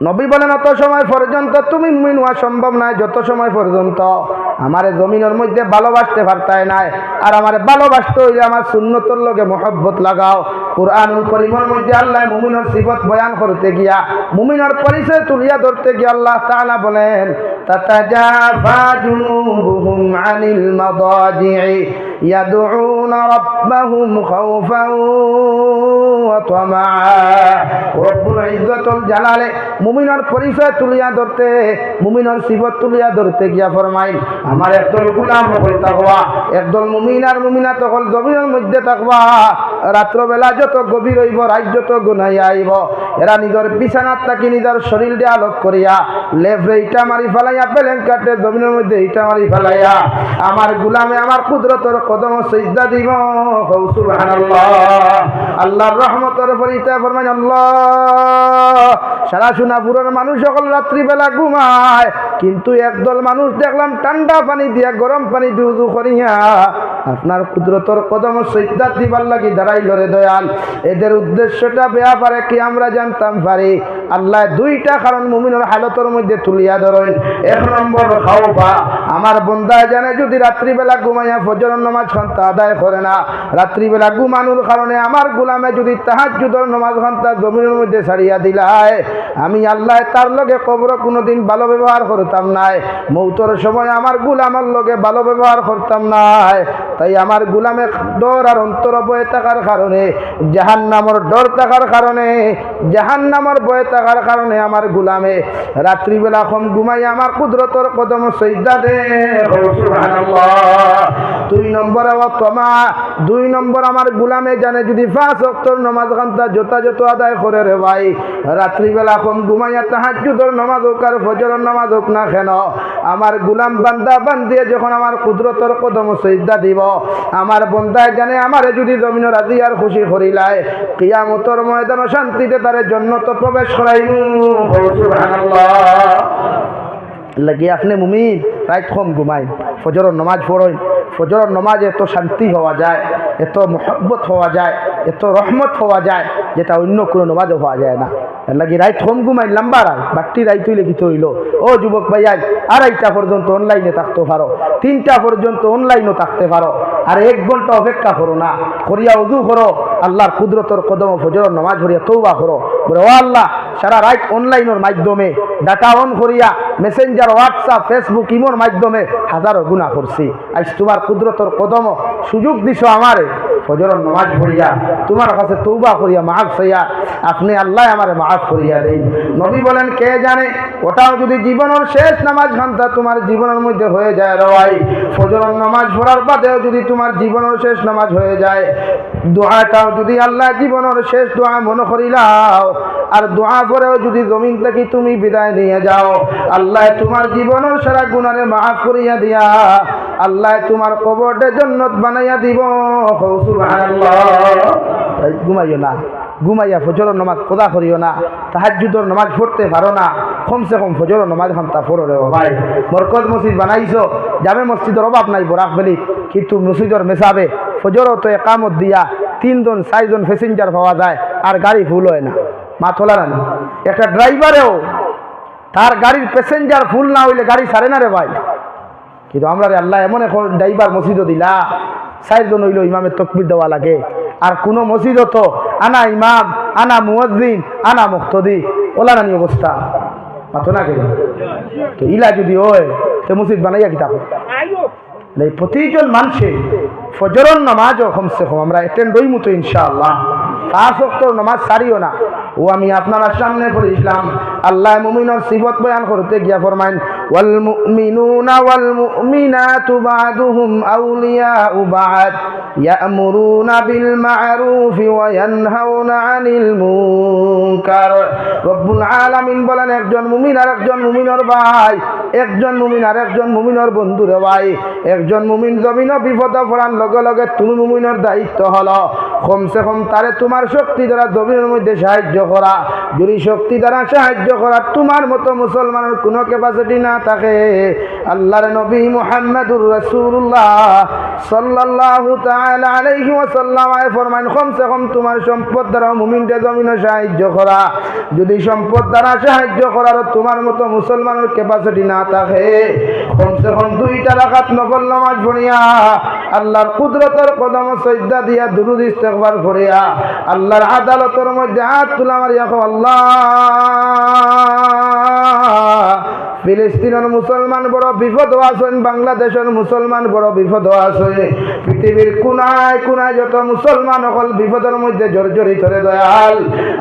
নবী বলেন অত সময় পর্যন্ত তুমি মুমিন হওয়া সম্ভব নয় যত সময় পর্যন্ত আমার জমিনের মধ্যে ভালোবাসতে পারতাই নাই আর আমার ভালোবাসতে হইলে আমার সুন্নতর লগে মহব্বত লাগাও কোরআনুল করিমের মধ্যে আল্লাহ মুমিনের সিফত বয়ান করতে গিয়া মুমিনের পরিচয় তুলিয়া ধরতে গিয়া আল্লাহ তাআলা বলেন তাতাজাফা জুনুবুহুম আনিল মাদাজি'i يدعون ربهم خوفا রব্বুল মুমিনের পরিচয় তুলিয়া ধরতে, মুমিনের সিফত তুলিয়া ধরতে গিয়া ফরমাইল, আমার একদল গুলাম একদল মুমিন আর মুমিনা তখন মধ্যে থাকবা রাত্রবেলা যত গভীর হইব, রাত যত গুনাইয়া আইব, এরা নিজের বিছানাত থাকি নিজের শরীর দিয়ে আলোক করিয়া, লেফরে ইটা মারি ফেলাইয়া পেলেন কাটে জমিনের মধ্যে ইটা মারি ফেলাইয়া, আমার গুলামে আমার কুদরতর কদম সজ্জা দিব। হৌ সুবহানাল্লাহ। আল্লাহর রহমতের ইটা ফরমান আল্লাহ, সারা মানুষ সকল রাত্রিবেলা ঘুমায়, কিন্তু একদল মানুষ দেখলাম ঠান্ডা পানি দিয়া, গরম পানি দুধু করিয়া আপনার কুদরতর কদম সৈদ্যা দিবার লাগি দাঁড়াই রে দয়াল। এদের উদ্দেশ্যটা বেয়া পারে কি আমরা জানতাম পারি। আল্লাহ দুইটা কারণ মুমিনের হালতের মধ্যে তুলিয়া ধরেন। এক নম্বর খাওয়া আমার বন্দায় জানে যদি রাত্রিবেলা ঘুমাইয়া ফজর নমাজ ঘণ্টা আদায় করে না, রাত্রিবেলা ঘুমানোর কারণে আমার গোলামে যদি তাহার যুদর নমাজ ঘণ্টা জমিনের মধ্যে ছাড়িয়া দিলায়, আমি আল্লাহ তার লগে কবর কোনোদিন ভালো ব্যবহার করতাম নাই। মৌতর সময় আমার গুলামের লগে ভালো ব্যবহার করতাম নাই। তাই আমার গুলামে ডর আর অন্তর বয়ে থাকার কারণে জাহান নামর ডর থাকার কারণে জাহান নামর বয়ে থাকার কারণে আমার গুলামে রাত্রিবেলা কম ঘুমাই আমার কুদরতর কদম সৈদা দে। দুই নম্বরে তোমা দুই নম্বর আমার গুলামে জানে যদি পাঁচ অক্টর নমাজ ঘণ্টা যথাযথ আদায় করে রে ভাই, রাত্রিবেলা কম ঘুমাইয়া তাহাজুদর নমাজ হোক আর ফজরের নমাজ হোক না কেন, আমার গুলাম বান্দা বান্দিয়ে যখন আমার কুদরতর কদম সৈদা দিব, আমার বন্দায় জানে আমারে যদি জমিন রাজি আর খুশি করিলায়, কিয়ামতর ময়দান শান্তিতে তারে জন্নত প্রবেশ লাগি আপনি কম ঘুমাই। ফজরের নমাজ পড়ই ফজরের নমাজ এত শান্তি হওয়া যায়, এত মোহব্বত হওয়া যায়, এত রহমত হওয়া যায়, যেটা অন্য কোনো নমাজও হওয়া যায় না। লাগি রাইত হোম ঘুমাই, লম্বা রায়, বাট্টি রাইত হইলে কি হইল ও যুবক ভাইয়াই আড়াইটা পর্যন্ত অনলাইনে থাকতে পারো, তিনটা পর্যন্ত অনলাইনও থাকতে পারো। আর এক ঘণ্টা অপেক্ষা করো না। করিয়া উজু করো, আল্লাহর কুদরতর কদম ভোজর নমাজ হরিয়া তৌবা করো। বলে, ও আল্লাহ, সারা রাইট অনলাইনের মাধ্যমে ডাটা অন করিয়া মেসেঞ্জার হোয়াটসঅ্যাপ ফেসবুক ইমোর মাধ্যমে হাজারো গুণা করছি। আজ তোমার কুদরতর কদম সুযোগ দিছ আমারে। ফজরের নমাজ পড়িয়া, তোমার কাছে তৌবা করিয়া, মাফ হইয়া আপনি আল্লাহ আমার মাফ করিয়া দেই নবী বলেন, কে জানে? ওটাও যদি জীবনের শেষ নামাজ ঘণ্টা তোমার জীবনের মধ্যে হয়ে যায় রওয়াই ফজর নামাজ পড়ার বাদেও যদি তোমার জীবনের শেষ নামাজ হয়ে যায়, দোয়াটাও যদি আল্লাহ জীবনের শেষ দোয়া মনে করিলাও আর দোয়া করেও যদি জমিন থেকে তুমি বিদায় নিয়ে যাও, আল্লাহ তোমার জীবনের সারা গুণারে মাফ করিয়া দিয়া, আল্লাহ তোমার কবরটা জন্নত বানাইয়া দিব। ঘুমাইও না, ঘুমাইয়া ফজর নমাজ কোদা করিও না তাহাজুদর নমাজ পড়তে পারো না, কমসে কম ফজর নমাজ ঘণ্টা পড়ো রে ভাই। বরকত মসজিদ বানাইছো, জামে মসজিদের অভাব নাই বরাক বেলি, কিন্তু মসজিদর মেশাবে, ফজরও তো একামত দিয়া তিনজন, চারজন প্যাসেঞ্জার পাওয়া যায়, আর গাড়ি ফুল হয় না। মা তোলা না একটা ড্রাইভারেও তার গাড়ির প্যাসেঞ্জার ফুল না হইলে গাড়ি ছাড়ে না রে ভাই। কিন্তু আমরা রে আল্লাহ এমন এখন ড্রাইভার মসজিদও দিলা। চারজন হইল ইমামের তকবির দেওয়া লাগে। আর কোনো মসজিদও তো আনা ইমাম, আনা মুয়াজ্জিন, আনা মুক্তদি। ওলা নানি অবস্থা। পাতো না কেন? তো ইলা যদি হয়, তো মসজিদ বানাইয়া কিতাব। এই প্রতিজন মানুষে ফজরন নামাজও কমসে কম আমরা অ্যাটেন্ড হই মতো ইনশাআল্লাহ। পাঁচ অক্ট নামাজ সারিও না। ও আমি আপনার সামনে পড়েছিলাম আল্লাহ মুমিনের সিফত বয়ান করতে গিয়া ফরমাইন, ওয়াল মুমিনুনা ওয়াল মুমিনাতু বাদুহুম আউলিয়াউ বাদ, ইয়ামুরুনা বিল মা'রুফি ওয়া ইয়ানহাউনা আনিল মুনকার। রব্বুল আলামিন বলেন, একজন মুমিন আর একজন মুমিনের ভাই একজন মুমিন আর একজন মুমিনের বন্ধুরে ভাই। একজন মুমিন জমিন বিপদ পড়ার লগে লগে তুমি মুমিনের দায়িত্ব হলো। কমসে কম তারে তোমার শক্তি দ্বারা জমিনের মধ্যে সাহায্য করা। যদি শক্তি দ্বারা সাহায্য করার তোমার মতো মুসলমানের কোনো ক্যাপাসিটি না থাকে। আল্লাহর নবী মুহাম্মদুর রাসূলুল্লাহ সাল্লাল্লাহু তাআলা আলাইহি ফরমান কমসে কম তোমার সম্পদ দ্বারা মুমিনকে জমিনে সাহায্য করা। যদি সম্পদ দ্বারা সাহায্য করার তোমার মতো মুসলমানের ক্যাপাসিটি না থাকে কমসে কম দুইটা রাখাত নফল নামাজ পড়িয়া, আল্লাহর কুদরতের কদম সজ্জা দিয়া দুরুদ ইস্তেকবার করিয়া, আল্লাহর আদালতের মধ্যে হাত তুলা মারিয়া আল্লাহ ফিলিস্তিনের মুসলমান বড় বিপদ আছেন বাংলাদেশের মুসলমান বড় বিপদ আছে পৃথিবীর কোনায় কোনায় যত মুসলমান সকল বিপদের মধ্যে জর্জরিত রে দয়াল।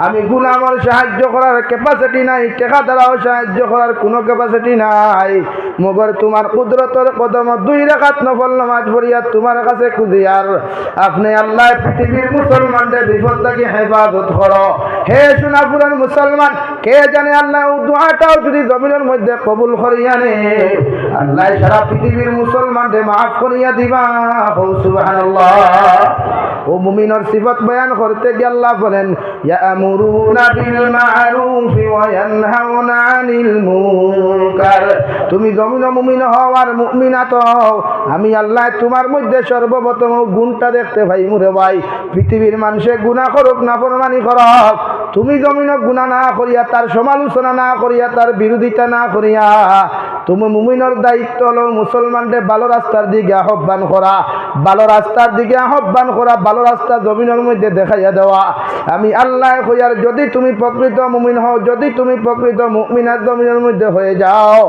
আমি গুলামর সাহায্য করার ক্যাপাসিটি নাই টেকা দ্বারাও সাহায্য করার কোনো ক্যাপাসিটি নাই। মগর তোমার কুদরতর কদম দুই রেখাত নফল নামাজ পড়িয়া তোমার কাছে খুঁজিয়ার আপনি আল্লাহ পৃথিবীর মুসলমানদের বিপদ থেকে হেফাজত করো। হে সোনাপুরের মুসলমান, কে জানে আল্লাহ দোয়াটাও যদি জমিনের মধ্যে কবুল করিয়া নে আল্লাহ সারা পৃথিবীর মুসলমানদের মাফ করিয়া দিবা। হো সুবহানাল্লাহ। ও মুমিনের সিফত বয়ান করতে গিয়ে আল্লাহ বলেন, ইয়ামুরুনা বিল মারুফি ওয়া ইয়ানহাউনা আনিল মুনকার। তুমি জমিন মুমিন হও আর মুমিনাত হও। আমি আল্লাহ তোমার মধ্যে সর্বপ্রথম গুণটা দেখতে পাই মুরে ভাই। পৃথিবীর মানুষে গুণা করুক না ফরমানি করক। তুমি জমিন গুণা না করিয়া, তার সমালোচনা না করিয়া, তার বিরোধিতা না করিয়া, তুমি মুমিনের দায়িত্ব হলো মুসলমানদের ভালো রাস্তার দিকে আহ্বান করা। ভালো রাস্তার দিকে আহ্বান করা, ভালো রাস্তা জমিনের মধ্যে দেখাইয়া দেওয়া। আমি আল্লাহ হইয়ার যদি তুমি প্রকৃত মুমিন হও, যদি তুমি প্রকৃত মুমিনার জমিনের মধ্যে হয়ে যাও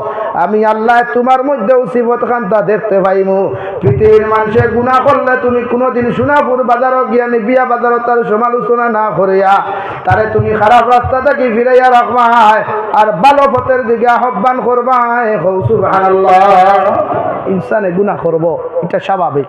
আমি আল্লাহ তোমার মধ্যে উসিবত খান্তা দেখতে পাইমু। পৃথিবীর মানুষের গুণা করলে তুমি কোনোদিন সোনাপুর বাজারও গিয়া নিবিয়া বাজারও তার সমালোচনা না করিয়া। তারে তুমি খারাপ রাস্তা থেকে ফিরাইয়া রাখবাই আর ভালো পথের দিকে আহ্বান করবাই হৌ সুবহানাল্লাহ। ইনসানে গুণা করব। এটা স্বাভাবিক।